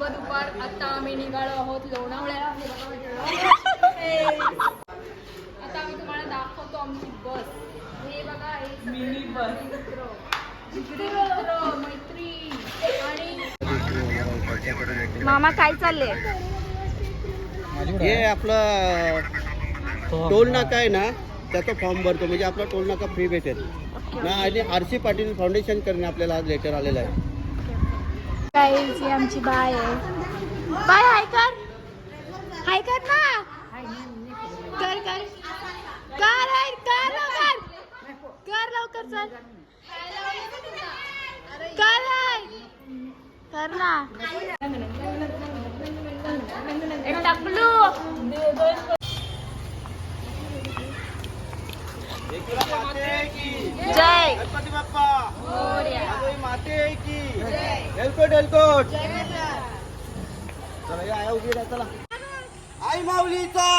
शुभ दुपार आता आम्ही निघालो आहोत लोणावळ्याला. हे आता आम्ही तुम्हाला दाखवतो आमची बस. हे बघा मिनी बस. मित्र. मित्र, मैत्री. आणि मामा काय चालले? हे आपलं टोल नाका आहे ना त्याचा फॉर्म भरतो. म्हणजे आपला टोल नाका फ्री भेटेल. ना आणि आर सी पाटील फाउंडेशन करणे आपल्याला आज लेटर आलेलं आहे. काय ही आमची बाय आहे. बाय हाय कर. हाय कर ना. कर कर. कर हाय, कर लवकर. कर लवकर चल. कर हाय. कर ना. ए, टकलू. जय। गणपती बाप्पा माते की एलकोट एलकोट। चला या उभी चला. आई माऊलीचा।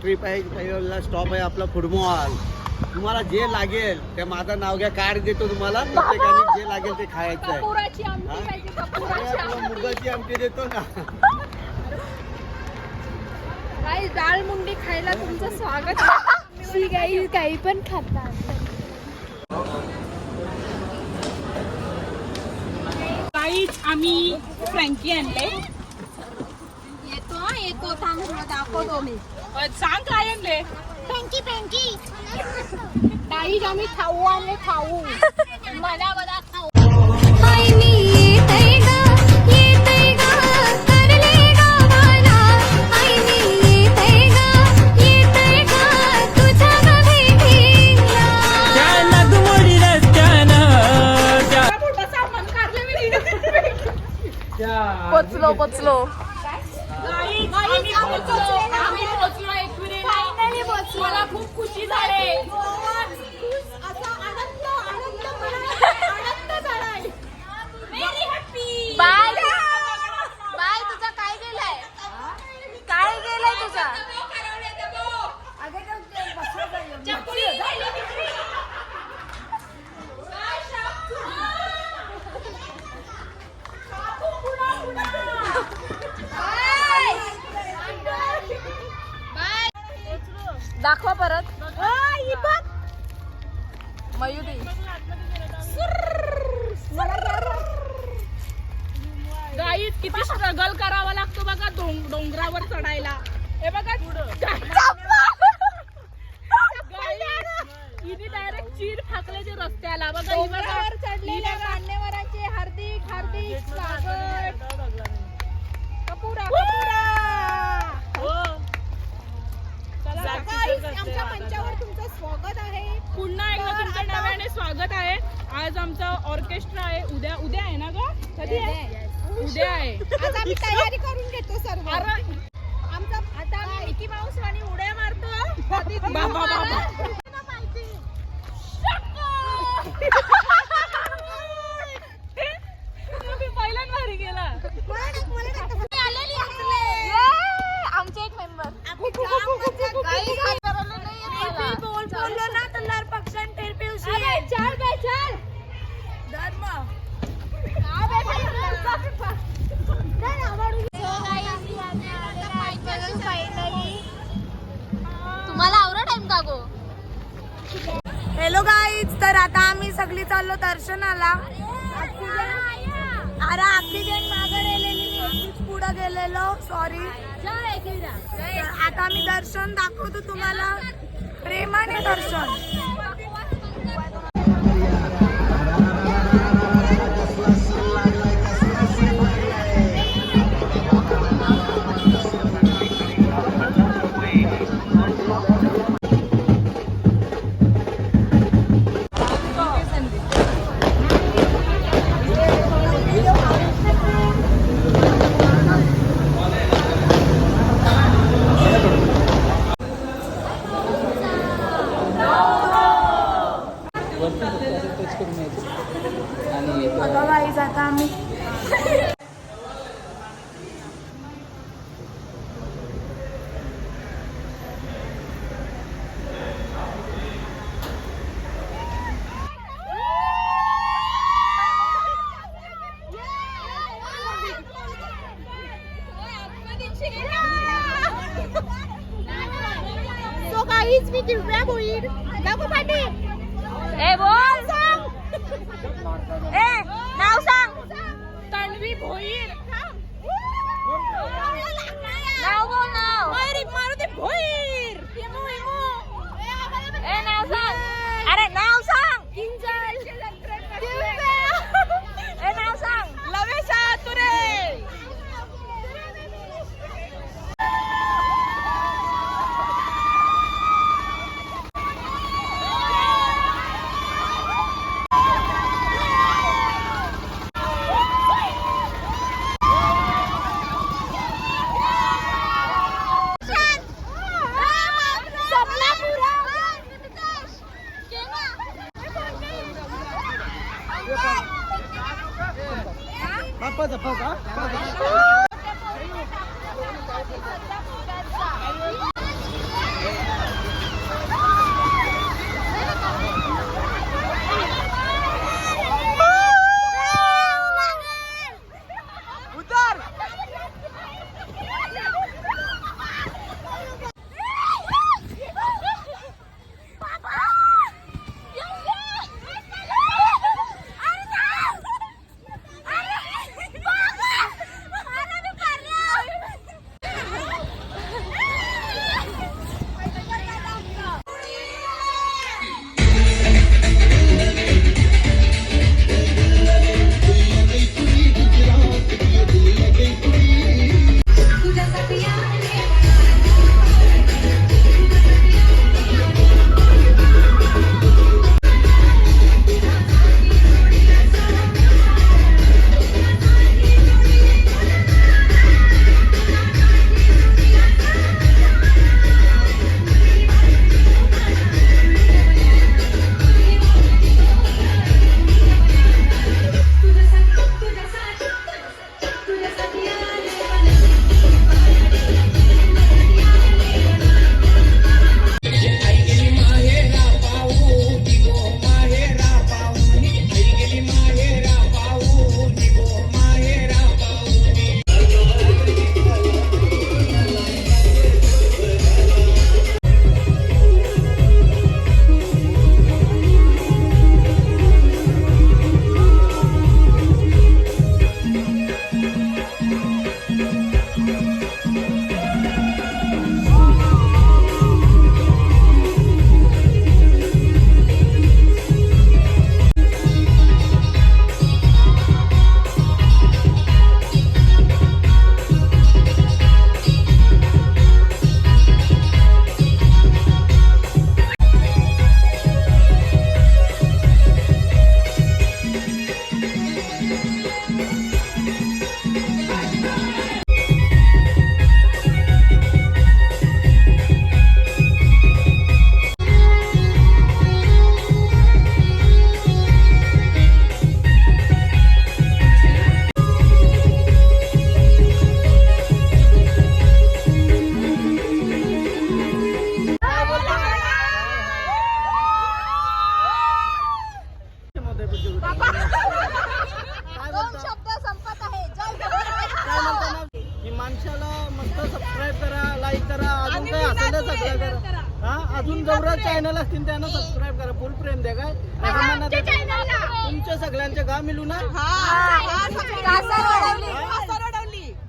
ट्रिप आहे पहिला स्टॉप आहे आपला फुटबॉल. तुम्हाला जे लागेल ते माझं नाव घ्या कार्ड देतो तुम्हाला. प्रत्येकाने जे लागेल ते खायचं आहे. कपुराची आमटी हा? पाहिजे अरे, कपुराची आपलं आमटी मुगाची आमटी देतो ना. काही डाळ मुंडी खायला तुमचं स्वागत. शी काही काही पण खातात काहीच आम्ही फ्रँकी आणले येतो हा, येतो तुला दाखवतो मी. सांग काय आणले पेंकी पेंकी काही आम्ही खाऊ आम्ही खाऊ. किती स्ट्रगल करावा लागतो बघा डोंग- डोंगरावर चढायला. हे बघा हिने डायरेक्ट चीर फाकले ते रस्त्याला. बघा बघा. चढलेल्या मान्यवरांचे हार्दिक हार्दिक स्वागत. कपुरा कपुरा. हो. आमच्या मंचावर तुमचं स्वागत आहे. पुन्हा एकदा तुमचं नव्याने स्वागत आहे. आज आमचा ऑर्केस्ट्रा आहे. उद्या उद्या आहे ना ग? कधी आहे. उद्या आहे. आज आम्ही तयारी करून घेतो सर्व. आमचा आता आम्ही मिकी माऊस आणि उड्या मारतो. बाबा बाबा. भारी गेला. आमचे एक मेंबर बोललो ना तर लाल पक्षान टेर पेवशी चाल बे चाल धर्म तुम्हाला आवरा टाइम का गो हॅलो गाईज तर आता आम्ही सगळी चाललो दर्शनाला. अरे ऑक्सिजन मागे गेलेली पुढे गेलेलो. सॉरी आता आम्ही दर्शन दाखवतो तुम्हाला. प्रेमाने दर्शन. तुमच्या सगळ्यांचे गाव मिळून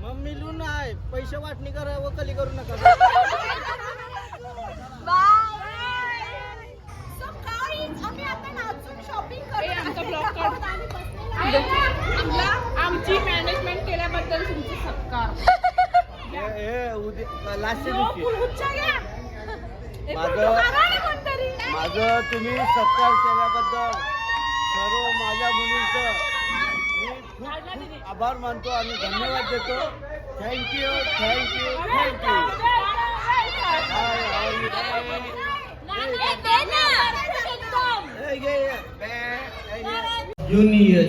मग मिळून आहे पैसे वाटणी करा व कली करू नका. ए, आमचा ब्लॉग काढ. आमची मॅनेजमेंट केल्याबद्दल तुमचे सत्कार. हे- हे नो, दिवशी. ना. माझं तुम्ही सत्कार केल्याबद्दल आभार मानतो धन्यवाद देतो. Thank you thank you thank you hi hi junior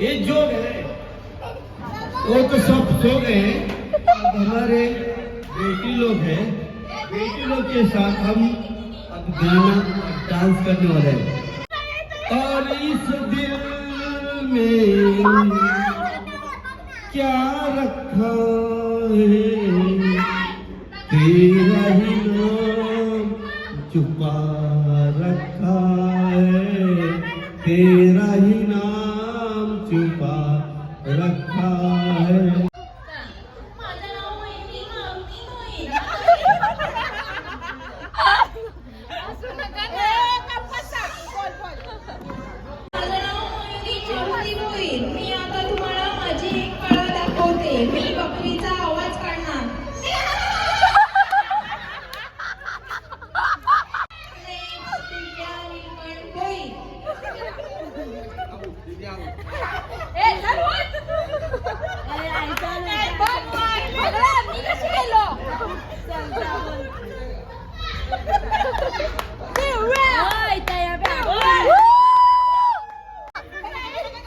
ये जो है, वो तो सब सो गए हमारे बेटी लोग हैं। बेटी लोग के साथ हम अब गाना डांस करने वाले हैं। और इस दिल में क्या रखा है? तेरा ही नाम छुपा दाखवते मी बकरीचा आवाज काढणार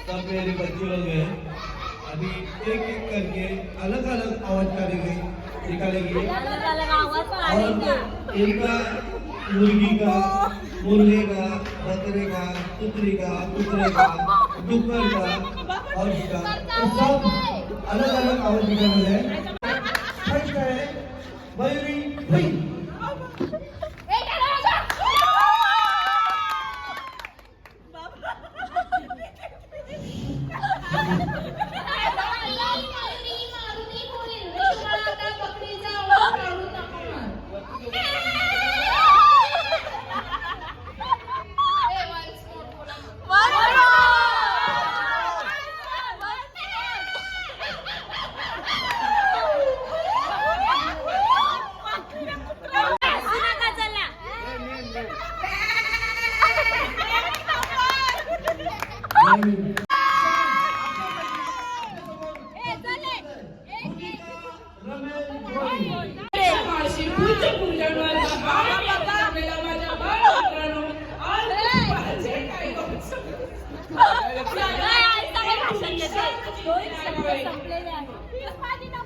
सब मेरे बच्चे लोग हैं अभी एक एक करके अलग अलग आवाज करेंगे निकालेंगे और इनका मुर्गी का मुर्गे का बकरे का कुतरे का कुतरे का डुक्कर का और इसका सब अलग अलग आवाज निकालना है है मयूरी भाई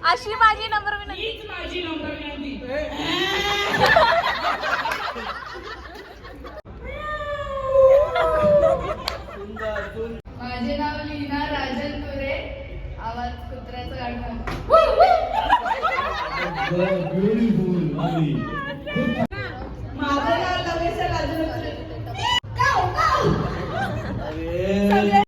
अशी माझी नंबर विनंती माझं